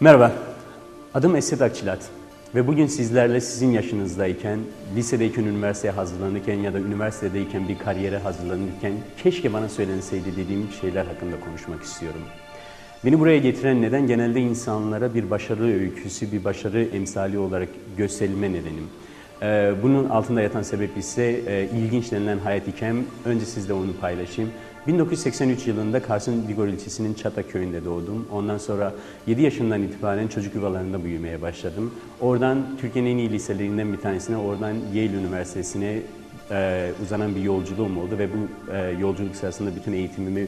Merhaba, adım Esed Akçilat ve bugün sizlerle sizin yaşınızdayken, lisedeyken, üniversiteye hazırlanırken ya da üniversitedeyken bir kariyere hazırlanırken keşke bana söylenseydi dediğim şeyler hakkında konuşmak istiyorum. Beni buraya getiren neden genelde insanlara bir başarı öyküsü, bir başarı emsali olarak gösterilme nedenim. Ee, Bunun altında yatan sebep ise e, ilginç denilen hayat hikayem. Önce sizle onu paylaşayım. 1983 yılında Kars'ın Digor ilçesinin Çatak köyünde doğdum. Ondan sonra 7 yaşından itibaren çocuk yuvalarında büyümeye başladım. Oradan Türkiye'nin en iyi liselerinden bir tanesine, oradan Yale Üniversitesi'ne e, uzanan bir yolculuğum oldu ve bu e, yolculuk sırasında bütün eğitimimi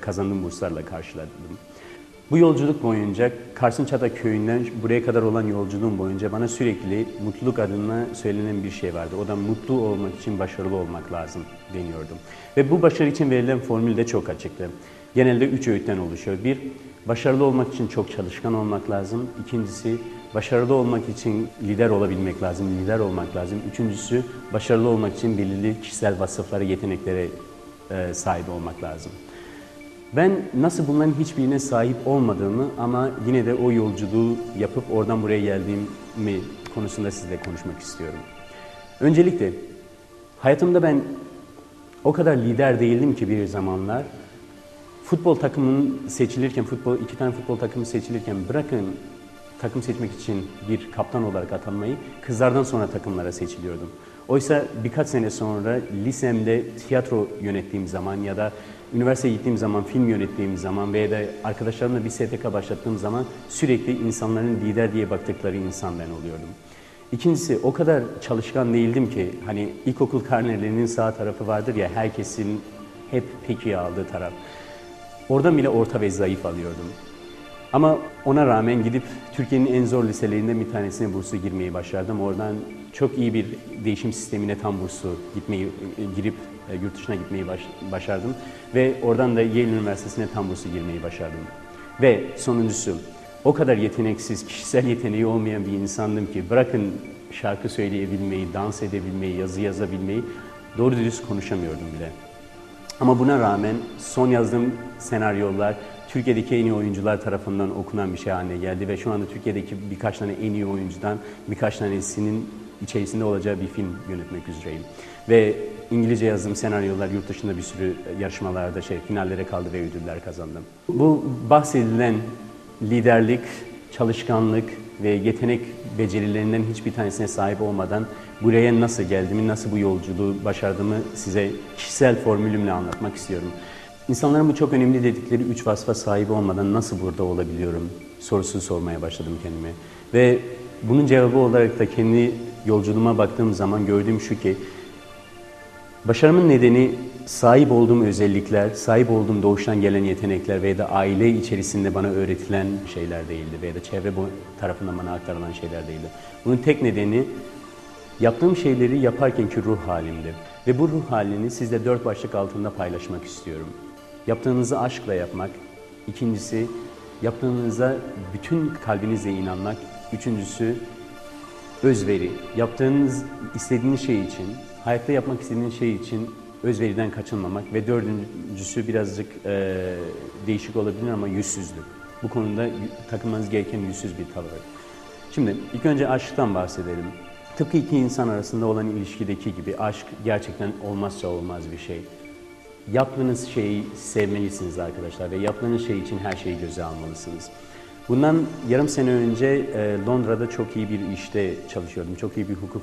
kazandığım burslarla karşıladım. Bu yolculuk boyunca Kars'ın Çatak köyünden buraya kadar olan yolculuğum boyunca bana sürekli mutluluk adına söylenen bir şey vardı. O da mutlu olmak için başarılı olmak lazım deniyordum. Ve bu başarı için verilen formül de çok açıktı. Genelde üç öğütten oluşuyor. Bir, başarılı olmak için çok çalışkan olmak lazım. İkincisi, başarılı olmak için lider olabilmek lazım, lider olmak lazım. Üçüncüsü, başarılı olmak için belirli kişisel vasıflara, yeteneklere e, sahip olmak lazım. Ben nasıl bunların hiçbirine sahip olmadığımı ama yine de o yolculuğu yapıp oradan buraya geldiğimi konusunda sizle konuşmak istiyorum. Öncelikle hayatımda ben o kadar lider değildim ki bir zamanlar. Futbol takımının seçilirken, futbol iki tane futbol takımı seçilirken bırakın takım seçmek için bir kaptan olarak atanmayı kızlardan sonra takımlara seçiliyordum. Oysa birkaç sene sonra lisemde tiyatro yönettiğim zaman ya da üniversiteye gittiğim zaman film yönettiğim zaman veya da arkadaşlarımla bir STK başlattığım zaman sürekli insanların lider diye baktıkları insan ben oluyordum. İkincisi o kadar çalışkan değildim ki hani ilkokul karnelerinin sağ tarafı vardır ya herkesin hep peki aldığı taraf. Oradan bile orta ve zayıf alıyordum. Ama ona rağmen gidip Türkiye'nin en zor liselerinden bir tanesine burslu girmeyi başardım. Oradan çok iyi bir değişim sistemine tam burslu gitmeyi girip e, yurt dışına gitmeyi baş, başardım ve oradan da Yale Üniversitesi'ne tam burslu girmeyi başardım. Ve sonuncusu o kadar yeteneksiz, kişisel yeteneği olmayan bir insandım ki bırakın şarkı söyleyebilmeyi, dans edebilmeyi, yazı yazabilmeyi doğru dürüst konuşamıyordum bile. Ama buna rağmen son yazdığım senaryolar Türkiye'deki en iyi oyuncular tarafından okunan bir şey haline geldi ve şu anda Türkiye'deki birkaç tane en iyi oyuncudan birkaç tanesinin içerisinde olacağı bir film yönetmek üzereyim. Ve İngilizce yazdığım senaryolar yurt dışında bir sürü yarışmalarda şey finallere kaldı ve ödüller kazandım. Bu bahsedilen liderlik, çalışkanlık ve yetenek becerilerinden hiçbir tanesine sahip olmadan buraya nasıl geldiğimi, nasıl bu yolculuğu başardığımı size kişisel formülümle anlatmak istiyorum. İnsanların bu çok önemli dedikleri üç vasfa sahip olmadan nasıl burada olabiliyorum sorusunu sormaya başladım kendime. Ve bunun cevabı olarak da kendi yolculuğuma baktığım zaman gördüğüm şu ki Başarımın nedeni sahip olduğum özellikler, sahip olduğum doğuştan gelen yetenekler veya da aile içerisinde bana öğretilen şeyler değildi veya da çevre tarafından bana aktarılan şeyler değildi. Bunun tek nedeni yaptığım şeyleri yaparkenki ruh halimdi. Ve bu ruh halini sizle dört başlık altında paylaşmak istiyorum. Yaptığınızı aşkla yapmak, ikincisi yaptığınıza bütün kalbinizle inanmak, üçüncüsü özveri. Yaptığınız, istediğiniz şey için, hayatta yapmak istediğiniz şey için özveriden kaçınmamak ve dördüncüsü birazcık e, değişik olabilir ama yüzsüzlük. Bu konuda takılmanız gereken yüzsüz bir tavır. Şimdi ilk önce aşktan bahsedelim. Tıpkı iki insan arasında olan ilişkideki gibi aşk gerçekten olmazsa olmaz bir şey. Yaptığınız şeyi sevmelisiniz arkadaşlar ve yaptığınız şey için her şeyi göze almalısınız. Bundan yarım sene önce e, Londra'da çok iyi bir işte çalışıyordum. Çok iyi bir hukuk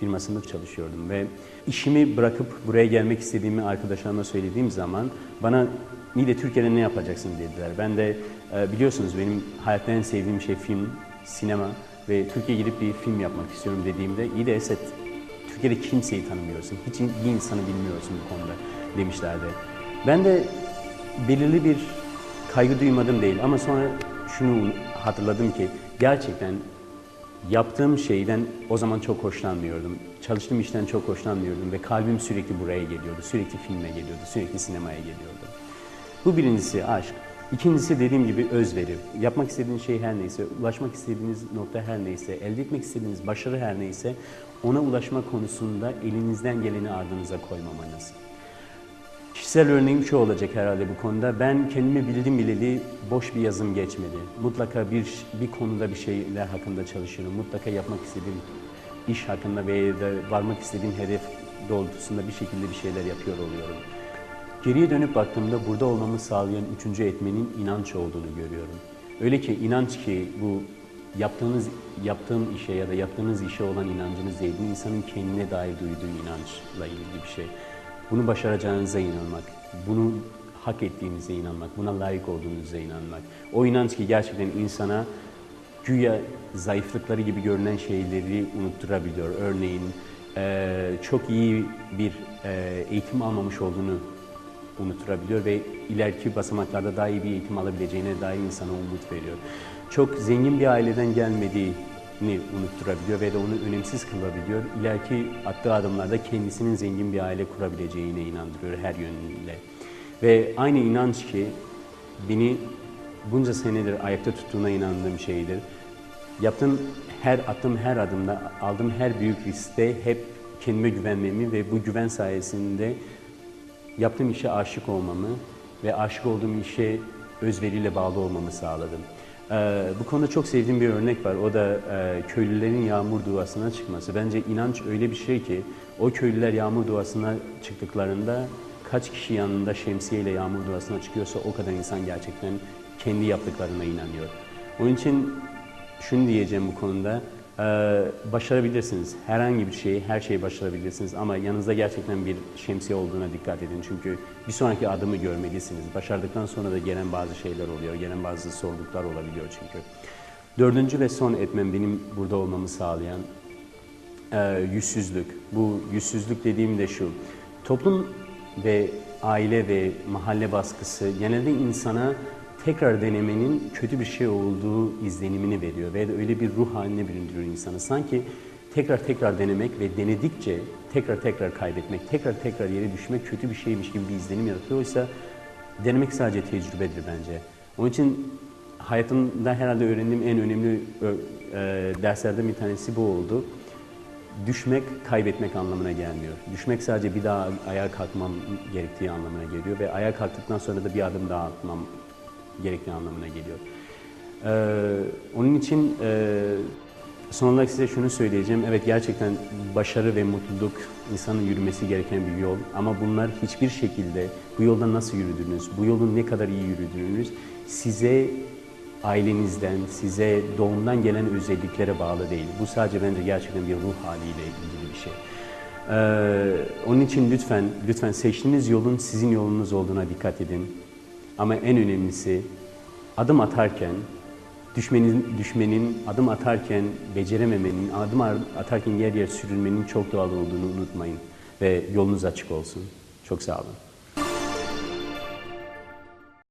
firmasında çalışıyordum ve işimi bırakıp buraya gelmek istediğimi arkadaşlarıma söylediğim zaman bana iyi de Türkiye'de ne yapacaksın dediler. Ben de e, biliyorsunuz benim hayatta en sevdiğim şey film, sinema ve Türkiye'ye gidip bir film yapmak istiyorum dediğimde iyi de Esed Türkiye'de kimseyi tanımıyorsun, hiç bir insanı bilmiyorsun bu konuda demişlerdi. Ben de belirli bir kaygı duymadım değil ama sonra şunu hatırladım ki gerçekten yaptığım şeyden o zaman çok hoşlanmıyordum. Çalıştığım işten çok hoşlanmıyordum ve kalbim sürekli buraya geliyordu. Sürekli filme geliyordu, sürekli sinemaya geliyordu. Bu birincisi aşk. İkincisi dediğim gibi özveri. Yapmak istediğiniz şey her neyse, ulaşmak istediğiniz nokta her neyse, elde etmek istediğiniz başarı her neyse ona ulaşma konusunda elinizden geleni ardınıza koymamanız. Kişisel örneğim şu olacak herhalde bu konuda. Ben kendimi bildim bileli boş bir yazım geçmedi. Mutlaka bir bir konuda bir şeyler hakkında çalışıyorum. Mutlaka yapmak istediğim iş hakkında veya varmak istediğim hedef doğrultusunda bir şekilde bir şeyler yapıyor oluyorum. Geriye dönüp baktığımda burada olmamı sağlayan üçüncü etmenin inanç olduğunu görüyorum. Öyle ki inanç ki bu yaptığınız yaptığım işe ya da yaptığınız işe olan inancınız değil, insanın kendine dair duyduğu inançla ilgili bir şey. Bunu başaracağınıza inanmak, bunu hak ettiğinize inanmak, buna layık olduğunuza inanmak. O inanç ki gerçekten insana güya zayıflıkları gibi görünen şeyleri unutturabiliyor. Örneğin eee, çok iyi bir eee, eğitim almamış olduğunu unutturabiliyor ve ileriki basamaklarda daha iyi bir eğitim alabileceğine dair insana umut veriyor. Çok zengin bir aileden gelmediğini unutturabiliyor ve de onu önemsiz kılabiliyor. İleriki attığı adımlarda kendisinin zengin bir aile kurabileceğine inandırıyor her yönüyle. Ve aynı inanç ki beni bunca senedir ayakta tuttuğuna inandığım şeydir. Yaptığım her attığım her adımda, aldığım her büyük riskte hep kendime güvenmemi ve bu güven sayesinde yaptığım işe aşık olmamı ve aşık olduğum işe özveriyle bağlı olmamı sağladım. Ee, bu konuda çok sevdiğim bir örnek var. O da e, köylülerin yağmur duasına çıkması. Bence inanç öyle bir şey ki o köylüler yağmur duasına çıktıklarında kaç kişi yanında şemsiyeyle yağmur duasına çıkıyorsa o kadar insan gerçekten kendi yaptıklarına inanıyor. Onun için şunu diyeceğim bu konuda. Ee, başarabilirsiniz. Herhangi bir şeyi, her şeyi başarabilirsiniz. Ama yanınızda gerçekten bir şemsiye olduğuna dikkat edin. Çünkü bir sonraki adımı görmelisiniz. Başardıktan sonra da gelen bazı şeyler oluyor. Gelen bazı zorluklar olabiliyor çünkü. Dördüncü ve son etmem benim burada olmamı sağlayan e, yüzsüzlük. Bu yüzsüzlük dediğim de şu. Toplum ve aile ve mahalle baskısı genelde insana tekrar denemenin kötü bir şey olduğu izlenimini veriyor ve öyle bir ruh haline büründürüyor insanı. Sanki tekrar tekrar denemek ve denedikçe tekrar tekrar kaybetmek, tekrar tekrar yere düşmek kötü bir şeymiş gibi bir izlenim yaratıyor. Oysa denemek sadece tecrübedir bence. Onun için hayatımda herhalde öğrendiğim en önemli e, derslerden bir tanesi bu oldu. Düşmek, kaybetmek anlamına gelmiyor. Düşmek sadece bir daha ayağa kalkmam gerektiği anlamına geliyor ve ayağa kalktıktan sonra da bir adım daha atmam gerektiği anlamına geliyor. Ee, onun için e, son olarak size şunu söyleyeceğim. Evet gerçekten başarı ve mutluluk insanın yürümesi gereken bir yol. Ama bunlar hiçbir şekilde bu yolda nasıl yürüdünüz, bu yolun ne kadar iyi yürüdüğünüz size ailenizden, size doğumdan gelen özelliklere bağlı değil. Bu sadece bence gerçekten bir ruh haliyle ilgili bir şey. Ee, onun için lütfen, lütfen seçtiğiniz yolun sizin yolunuz olduğuna dikkat edin. Ama en önemlisi adım atarken düşmenin, düşmenin, adım atarken becerememenin, adım atarken yer yer sürünmenin çok doğal olduğunu unutmayın. Ve yolunuz açık olsun. Çok sağ olun.